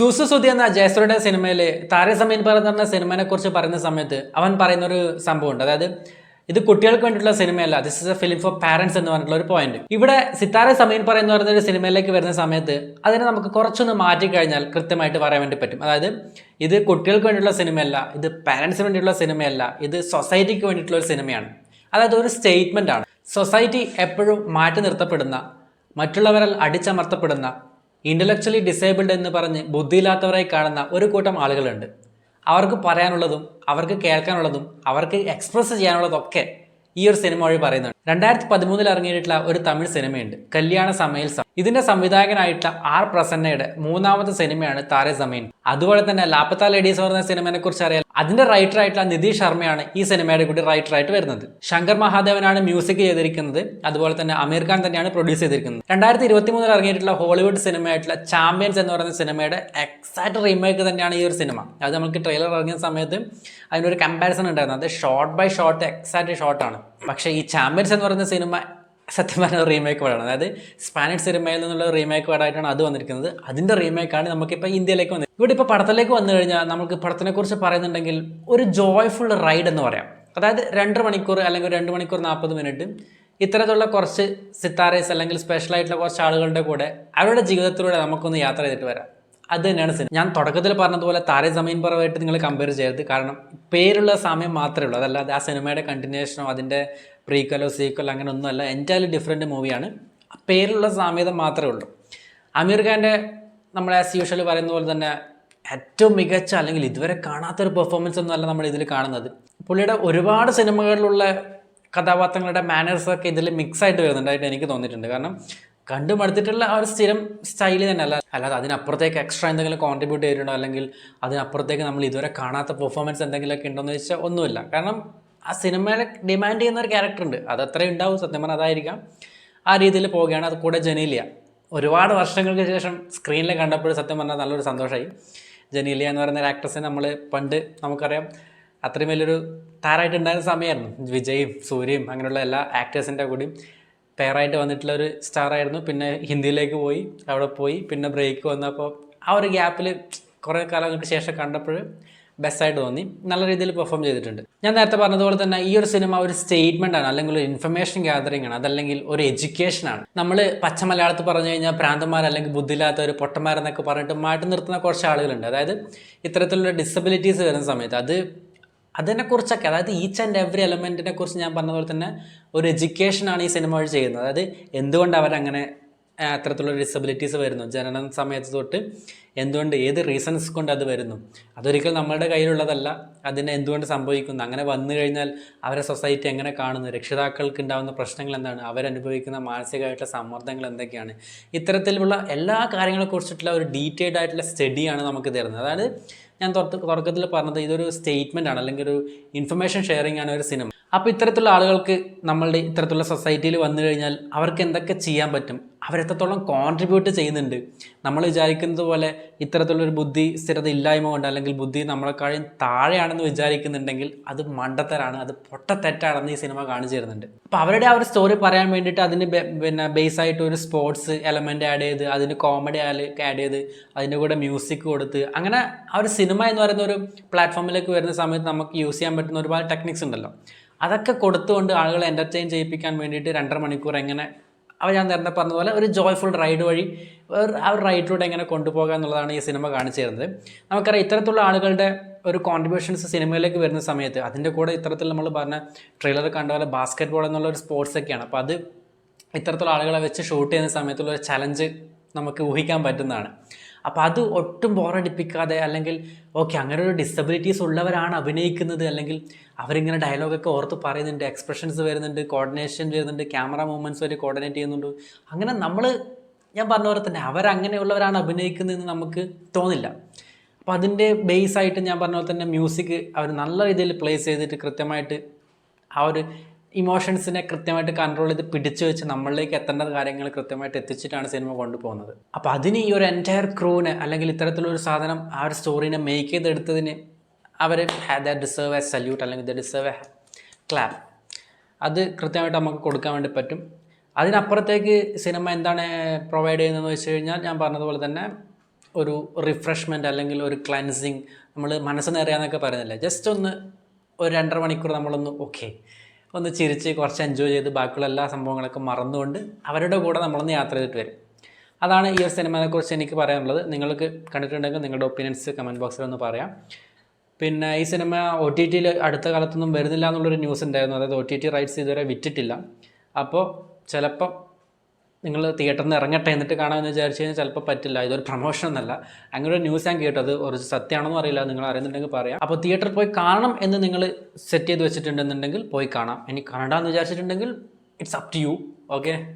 സൂസു സുധി എന്ന ജയശ്രീയുടെ സിനിമയിൽ താരസമീൻ എന്ന് പറഞ്ഞ സിനിമയെ കുറിച്ച് പറയുന്ന സമയത്ത് അവൻ പറയുന്ന ഒരു സംഭവമുണ്ട് അതായത് ഇത് കുട്ടികൾക്ക് വേണ്ടിയിട്ടുള്ള സിനിമയല്ല. This is a film for parents എന്ന് പറഞ്ഞിട്ടുള്ള ഒരു പോയിന്റ് ഇവിടെ സിത്താര സമീൻ പറയുന്ന പറയുന്ന ഒരു സിനിമയിലേക്ക് വരുന്ന സമയത്ത് അതിനെ നമുക്ക് കുറച്ചൊന്ന് മാറ്റി കഴിഞ്ഞാൽ കൃത്യമായിട്ട് പറയാൻ വേണ്ടി പറ്റും. അതായത് ഇത് കുട്ടികൾക്ക് വേണ്ടിയിട്ടുള്ള സിനിമയല്ല ഇത് പാരൻസിന് വേണ്ടിയിട്ടുള്ള സിനിമയല്ല ഇത് സൊസൈറ്റിക്ക് വേണ്ടിയിട്ടുള്ള ഒരു സിനിമയാണ്. അതായത് ഒരു സ്റ്റേറ്റ്മെന്റ് ആണ്. സൊസൈറ്റി എപ്പോഴും മാറ്റി നിർത്തപ്പെടുന്ന മറ്റുള്ളവരാൽ അടിച്ചമർത്തപ്പെടുന്ന ഇന്റലക്ച്വലി ഡിസേബിൾഡ് എന്ന് പറഞ്ഞ് ബുദ്ധിയില്ലാത്തവരായി കാണുന്ന ഒരു കൂട്ടം ആളുകളുണ്ട്. അവർക്ക് പറയാനുള്ളതും അവർക്ക് കേൾക്കാനുള്ളതും അവർക്ക് എക്സ്പ്രസ് ചെയ്യാനുള്ളതൊക്കെ ഈ ഒരു സിനിമ വഴി പറയുന്നുണ്ട്. രണ്ടായിരത്തി പതിമൂന്നിൽ ഇറങ്ങിയിട്ടുള്ള ഒരു തമിഴ് സിനിമയുണ്ട് കല്യാണ സമയൽ ഇതിന്റെ സംവിധായകനായിട്ടുള്ള ആർ പ്രസന്നയുടെ മൂന്നാമത്തെ സിനിമയാണ് താരെ സമീൻ അതുപോലെ തന്നെ ലാപ്പത്ത ലേഡീസ് പറഞ്ഞ സിനിമയെ കുറിച്ച് അറിയാൻ അതിന്റെ റൈറ്റർ ആയിട്ടുള്ള നിതീഷ് ശർമ്മയാണ് ഈ സിനിമയുടെ കൂടി റൈറ്റർ ആയിട്ട് വരുന്നത്. ശങ്കർ മഹാദേവനാണ് മ്യൂസിക് ചെയ്തിരിക്കുന്നത്. അതുപോലെ തന്നെ അമീർ ഖാൻ തന്നെയാണ് പ്രൊഡ്യൂസ് ചെയ്തിരിക്കുന്നത്. രണ്ടായിരത്തി ഇരുപത്തി മൂന്നിൽ ഇറങ്ങിയിട്ടുള്ള ഹോളിവുഡ് സിനിമയായിട്ടുള്ള ചാമ്പ്യൻസ് എന്ന് പറയുന്ന സിനിമയുടെ എക്സാക്ട് റീമേക്ക് തന്നെയാണ് ഈ ഒരു സിനിമ. അത് നമുക്ക് ട്രെയിലർ ഇറങ്ങിയ സമയത്ത് അതിനൊരു കമ്പാരിസൺ ഉണ്ടായിരുന്നു. അത് ഷോർട്ട് ബൈ ഷോർട്ട് എക്സാക്ട് ഷോർട്ടാണ് പക്ഷേ ഈ ചാമ്പ്യൻസ് എന്ന് പറയുന്ന സിനിമ സത്യം പറഞ്ഞ റീമേക്ക് പാടാണ് അതായത് സ്പാനിഷ് സിനിമയിൽ നിന്നുള്ള റീമേക്ക് പാടായിട്ടാണ് അത് വന്നിരിക്കുന്നത്. അതിന്റെ റീമേക്കാണ് നമുക്കിപ്പോൾ ഇന്ത്യയിലേക്ക് വന്നത്. ഇവിടെ ഇപ്പോൾ പടത്തിലേക്ക് വന്നു കഴിഞ്ഞാൽ നമുക്ക് പടത്തിനെക്കുറിച്ച് പറയുന്നുണ്ടെങ്കിൽ ഒരു ജോയ്ഫുൾ റൈഡ് എന്ന് പറയാം. അതായത് രണ്ട് മണിക്കൂർ അല്ലെങ്കിൽ രണ്ട് മണിക്കൂർ നാൽപ്പത് മിനിറ്റ് ഇത്തരത്തിലുള്ള കുറച്ച് സിത്താരേസ് അല്ലെങ്കിൽ സ്പെഷ്യലായിട്ടുള്ള കുറച്ച് ആളുകളുടെ കൂടെ അവരുടെ ജീവിതത്തിലൂടെ നമുക്കൊന്ന് യാത്ര ചെയ്തിട്ട് വരാം. അത് തന്നെയാണ് സിനിമ. ഞാൻ തുടക്കത്തിൽ പറഞ്ഞതുപോലെ താരെ സമീൻ പറവായിട്ട് നിങ്ങൾ കമ്പയർ ചെയ്യരുത്. കാരണം പേരുള്ള സമയം മാത്രമേ ഉള്ളൂ. അതല്ലാതെ ആ സിനിമയുടെ കണ്ടിന്യൂഷനോ അതിന്റെ പ്രീക്വലോ സീക്വലോ അങ്ങനെ ഒന്നുമല്ല. എന്റയർലി ഡിഫറെന്റ് മൂവിയാണ് പേരുള്ള സാമ്യത മാത്രമേ ഉള്ളൂ. അമീർ ഖാന്റെ നമ്മൾ ആസ് യൂഷ്വൽ പറയുന്ന പോലെ തന്നെ ഏറ്റവും മികച്ച അല്ലെങ്കിൽ ഇതുവരെ കാണാത്തൊരു പെർഫോമൻസ് ഒന്നുമല്ല നമ്മൾ ഇതിൽ കാണുന്നത്. പുള്ളിയുടെ ഒരുപാട് സിനിമകളിലുള്ള കഥാപാത്രങ്ങളുടെ മാനേഴ്സൊക്കെ ഇതിൽ മിക്സ് ആയിട്ട് വരുന്നുണ്ടായിട്ട് എനിക്ക് തോന്നിയിട്ടുണ്ട്. കാരണം കണ്ടു മടുത്തിട്ടുള്ള ആ ഒരു സ്ഥിരം സ്റ്റൈൽ തന്നെ അല്ല അല്ലാതെ അതിനപ്പുറത്തേക്ക് എക്സ്ട്രാ എന്തെങ്കിലും കോൺട്രിബ്യൂട്ട് ചെയ്തിട്ടുണ്ടോ? അല്ലെങ്കിൽ അതിനപ്പുറത്തേക്ക് നമ്മൾ ഇതുവരെ കാണാത്ത പെർഫോമൻസ് എന്തെങ്കിലുമൊക്കെ ഉണ്ടോയെന്ന് ചോദിച്ചാൽ ഒന്നുമില്ല. കാരണം ആ സിനിമയിലെ ഡിമാൻഡ് ചെയ്യുന്ന ഒരു ക്യാരക്ടർ ഉണ്ട്. അത് അത്രയും ഉണ്ടാവും. സത്യം പറഞ്ഞാൽ അതായിരിക്കാം. ആ രീതിയിൽ പോവുകയാണ്. അത് കൂടെ ജനീലിയ. ഒരുപാട് വർഷങ്ങൾക്ക് ശേഷം സ്ക്രീനിൽ കണ്ടപ്പോൾ സത്യം പറഞ്ഞാൽ നല്ലൊരു സന്തോഷമായി ജനീലിയ എന്ന് പറയുന്ന ഒരു ആക്ട്രസിനെ നമ്മൾ പണ്ട് നമുക്കറിയാം അത്രയും വലിയൊരു താരമായിട്ടുണ്ടായിരുന്ന സമയമായിരുന്നു. വിജയും സൂര്യയും അങ്ങനെയുള്ള എല്ലാ ആക്ടേഴ്സിന്റെ കൂടിയും. പെയറായിട്ട് വന്നിട്ടുള്ള ഒരു സ്റ്റാർ ആയിരുന്നു. പിന്നെ ഹിന്ദിയിലേക്ക് പോയി അവിടെ പോയി. പിന്നെ ബ്രേക്ക് വന്നപ്പോൾ ആ ഒരു ഗ്യാപ്പിൽ കുറേ കാലങ്ങൾക്ക് ശേഷം കണ്ടപ്പോൾ ബെസ്റ്റായിട്ട് തോന്നി. നല്ല രീതിയിൽ പെർഫോം ചെയ്തിട്ടുണ്ട്. ഞാൻ നേരത്തെ പറഞ്ഞതുപോലെ തന്നെ ഈ ഒരു സിനിമ ഒരു സ്റ്റേറ്റ്മെന്റ് ആണ് അല്ലെങ്കിൽ ഒരു ഇൻഫർമേഷൻ ഗ്യാതറിംഗ് ആണ്. അതല്ലെങ്കിൽ ഒരു എഡ്യൂക്കേഷൻ ആണ്. നമ്മൾ പച്ച മലയാളത്തിൽ പറഞ്ഞു കഴിഞ്ഞാൽ പ്രാന്തന്മാർ അല്ലെങ്കിൽ ബുദ്ധിയില്ലാത്ത ഒരു പൊട്ടന്മാരെന്നൊക്കെ പറഞ്ഞിട്ട് മാറ്റി നിർത്തുന്ന കുറച്ച് ആളുകളുണ്ട്. അതായത് ഇത്തരത്തിലുള്ള ഡിസബിലിറ്റീസ് വരുന്ന സമയത്ത് അത് അതിനെക്കുറിച്ചൊക്കെ അതായത് ഈച്ച് ആൻഡ് എവറി എലമെന്റിനെ കുറിച്ച് ഞാൻ പറഞ്ഞ പോലെ തന്നെ ഒരു എഡ്യൂക്കേഷനാണ് ഈ സിനിമ ചെയ്യുന്നത്. അതായത് എന്തുകൊണ്ട് അവരങ്ങനെ അത്തരത്തിലുള്ള ഡിസബിലിറ്റീസ് വരുന്നു. ജനന സമയത്ത് തൊട്ട് എന്തുകൊണ്ട് ഏത് റീസൺസ് കൊണ്ട് അത് വരുന്നു? അതൊരിക്കൽ നമ്മളുടെ കയ്യിലുള്ളതല്ല. അതിനെ എന്തുകൊണ്ട് സംഭവിക്കുന്നു? അങ്ങനെ വന്നു കഴിഞ്ഞാൽ അവരെ സൊസൈറ്റി എങ്ങനെ കാണുന്നു? രക്ഷിതാക്കൾക്ക് ഉണ്ടാകുന്ന പ്രശ്നങ്ങൾ എന്താണ്? അവരനുഭവിക്കുന്ന മാനസികമായിട്ടുള്ള സമ്മർദ്ദങ്ങൾ എന്തൊക്കെയാണ്? ഇത്തരത്തിലുള്ള എല്ലാ കാര്യങ്ങളെക്കുറിച്ചിട്ടുള്ള ഒരു ഡീറ്റെയിൽഡ് ആയിട്ടുള്ള സ്റ്റഡിയാണ് നമുക്ക് തരുന്നത്. അതായത് ഞാൻ തുടക്ക തുടക്കത്തിൽ പറഞ്ഞത് ഇതൊരു സ്റ്റേറ്റ്മെന്റ് ആണ് അല്ലെങ്കിൽ ഒരു ഇൻഫർമേഷൻ ഷെയറിംഗ് ആണ് ഒരു സിനിമ അപ്പോൾ ഇത്തരത്തിലുള്ള ആളുകൾക്ക് നമ്മളുടെ ഇത്തരത്തിലുള്ള സൊസൈറ്റിയിൽ വന്നു കഴിഞ്ഞാൽ അവർക്ക് എന്തൊക്കെ ചെയ്യാൻ പറ്റും? അവരെത്രത്തോളം കോൺട്രിബ്യൂട്ട് ചെയ്യുന്നുണ്ട്. നമ്മൾ വിചാരിക്കുന്നത് പോലെ ഇത്തരത്തിലുള്ളൊരു ബുദ്ധി സ്ഥിരത ഇല്ലായ്മ കൊണ്ട് അല്ലെങ്കിൽ ബുദ്ധി നമ്മളെക്കാളും താഴെയാണെന്ന് വിചാരിക്കുന്നുണ്ടെങ്കിൽ അത് മണ്ടത്തരാണ് അത് പൊട്ടത്തെറ്റാണെന്ന് ഈ സിനിമ കാണിച്ചു തരുന്നുണ്ട്. അപ്പോൾ അവരുടെ ആ ഒരു സ്റ്റോറി പറയാൻ വേണ്ടിയിട്ട് അതിന് പിന്നെ ബേസ് ആയിട്ട് ഒരു സ്പോർട്സ് എലമെന്റ് ആഡ് ചെയ്ത് അതിന് കോമഡി ആഡ് ചെയ്ത് അതിന്റെ കൂടെ മ്യൂസിക് കൊടുത്ത് അങ്ങനെ ആ ഒരു സിനിമ എന്ന് പറയുന്ന ഒരു പ്ലാറ്റ്ഫോമിലേക്ക് വരുന്ന സമയത്ത് നമുക്ക് യൂസ് ചെയ്യാൻ പറ്റുന്ന ഒരുപാട് ടെക്നിക്സ് ഉണ്ടല്ലോ. അതൊക്കെ കൊടുത്തുകൊണ്ട് ആളുകളെ എന്റർടൈൻ ചെയ്യിപ്പിക്കാൻ വേണ്ടിയിട്ട് രണ്ടര മണിക്കൂർ എങ്ങനെ അവർ ഞാൻ നേരത്തെ പറഞ്ഞതുപോലെ പോലെ ഒരു ജോയ്ഫുൾ റൈഡ് വഴി ആ റൈഡിലൂടെ എങ്ങനെ കൊണ്ടുപോകുക എന്നുള്ളതാണ് ഈ സിനിമ കാണിച്ചു തരുന്നത്. നമുക്കറിയാം ഇത്തരത്തിലുള്ള ആളുകളുടെ ഒരു കോൺട്രിബ്യൂഷൻസ് സിനിമയിലേക്ക് വരുന്ന സമയത്ത് അതിന്റെ കൂടെ ഇത്തരത്തിൽ നമ്മൾ പറഞ്ഞ ട്രെയിലർ കണ്ട പോലെ ബാസ്ക്കറ്റ് ബോൾ എന്നുള്ള ഒരു സ്പോർട്സ് ഒക്കെയാണ്. അപ്പോൾ അത് ഇത്തരത്തിലുള്ള ആളുകളെ വെച്ച് ഷൂട്ട് ചെയ്യുന്ന സമയത്തുള്ള ഒരു ചലഞ്ച് നമുക്ക് ഊഹിക്കാൻ പറ്റുന്നതാണ്. അപ്പോൾ അത് ഒട്ടും ബോറടിപ്പിക്കാതെ അല്ലെങ്കിൽ ഓക്കെ അങ്ങനെ ഒരു ഡിസബിലിറ്റീസ് ഉള്ളവരാണ് അഭിനയിക്കുന്നത് അല്ലെങ്കിൽ അവരിങ്ങനെ ഡയലോഗൊക്കെ ഓർത്ത് പറയുന്നുണ്ട് എക്സ്പ്രഷൻസ് വരുന്നുണ്ട് കോർഡിനേഷൻ വരുന്നുണ്ട് ക്യാമറ മൂവ്മെന്റ്സ് വരെ കോർഡിനേറ്റ് ചെയ്യുന്നുണ്ട്. അങ്ങനെ നമ്മൾ ഞാൻ പറഞ്ഞ പോലെ തന്നെ അവരങ്ങനെയുള്ളവരാണ് അഭിനയിക്കുന്നതെന്ന് നമുക്ക് തോന്നില്ല. അപ്പോൾ അതിന്റെ ബേസ് ആയിട്ട് ഞാൻ പറഞ്ഞ പോലെ തന്നെ മ്യൂസിക് അവർ നല്ല രീതിയിൽ പ്ലേസ് ചെയ്തിട്ട് കൃത്യമായിട്ട് ആ ഒരു ഇമോഷൻസിനെ കൃത്യമായിട്ട് കൺട്രോൾ ചെയ്ത് പിടിച്ചു വെച്ച് നമ്മളിലേക്ക് എത്തേണ്ട കാര്യങ്ങൾ കൃത്യമായിട്ട് എത്തിച്ചിട്ടാണ് സിനിമ കൊണ്ടുപോകുന്നത്. അപ്പോൾ അതിന് ഈ ഒരു എന്റയർ ക്രൂവിന് അല്ലെങ്കിൽ ഇത്തരത്തിലൊരു സാധനം ആ ഒരു സ്റ്റോറീനെ മേക്ക് ചെയ്തെടുത്തതിന് അവർ ദ ഡിസേർവ് എ സല്യൂട്ട് അല്ലെങ്കിൽ ദ ഡിസേർവ് എ ക്ലാപ്പ് അത് കൃത്യമായിട്ട് നമുക്ക് കൊടുക്കാൻ വേണ്ടി പറ്റും. അതിനപ്പുറത്തേക്ക് സിനിമ എന്താണ് പ്രൊവൈഡ് ചെയ്യുന്നതെന്ന് വെച്ച് കഴിഞ്ഞാൽ ഞാൻ പറഞ്ഞതുപോലെ തന്നെ ഒരു റിഫ്രഷ്മെന്റ് അല്ലെങ്കിൽ ഒരു ക്ലൻസിങ് നമ്മൾ മനസ്സ് നിറയാന്നൊക്കെ പറയുന്നില്ല? ജസ്റ്റ് ഒന്ന് ഒരു രണ്ടര മണിക്കൂർ നമ്മളൊന്ന് ഓക്കെ ഒന്ന് ചിരിച്ച് കുറച്ച് എൻജോയ് ചെയ്ത് ബാക്കിയുള്ള എല്ലാ സംഭവങ്ങളൊക്കെ മറന്നുകൊണ്ട് അവരുടെ കൂടെ നമ്മളൊന്ന് യാത്ര ചെയ്തിട്ട് വരും. അതാണ് ഈ ഒരു സിനിമയെക്കുറിച്ച് എനിക്ക് പറയാനുള്ളത്. നിങ്ങൾക്ക് കണ്ടിട്ടുണ്ടെങ്കിൽ നിങ്ങളുടെ ഒപ്പീനിയൻസ് കമന്റ് ബോക്സിൽ ഒന്ന് പറയാം. പിന്നെ ഈ സിനിമ ഒ ടി ടിയിൽ അടുത്ത കാലത്തൊന്നും വരുന്നില്ല എന്നുള്ളൊരു ന്യൂസ് ഉണ്ടായിരുന്നു. അതായത് ഒ ടി ടി റൈറ്റ്സ് ഇതുവരെ വിറ്റിട്ടില്ല. അപ്പോൾ ചിലപ്പം നിങ്ങൾ തിയേറ്ററിൽ നിന്ന് ഇറങ്ങട്ടെ എന്നിട്ട് കാണാമെന്ന് വിചാരിച്ചു കഴിഞ്ഞാൽ ചിലപ്പോൾ പറ്റില്ല. ഇതൊരു പ്രൊമോഷൻ എന്നല്ല. അങ്ങനെ ഒരു ന്യൂസ് ഞാൻ കേട്ടത് ഒരു സത്യമാണെന്ന് അറിയില്ല. നിങ്ങൾ അറിയുന്നുണ്ടെങ്കിൽ പറയാം. അപ്പോൾ തിയേറ്ററിൽ പോയി കാണണം എന്ന് നിങ്ങൾ സെറ്റ് ചെയ്ത് വെച്ചിട്ടുണ്ടെന്നുണ്ടെങ്കിൽ പോയി കാണാം. ഇനി കാണണ്ടെന്ന് വിചാരിച്ചിട്ടുണ്ടെങ്കിൽ it's up to you okay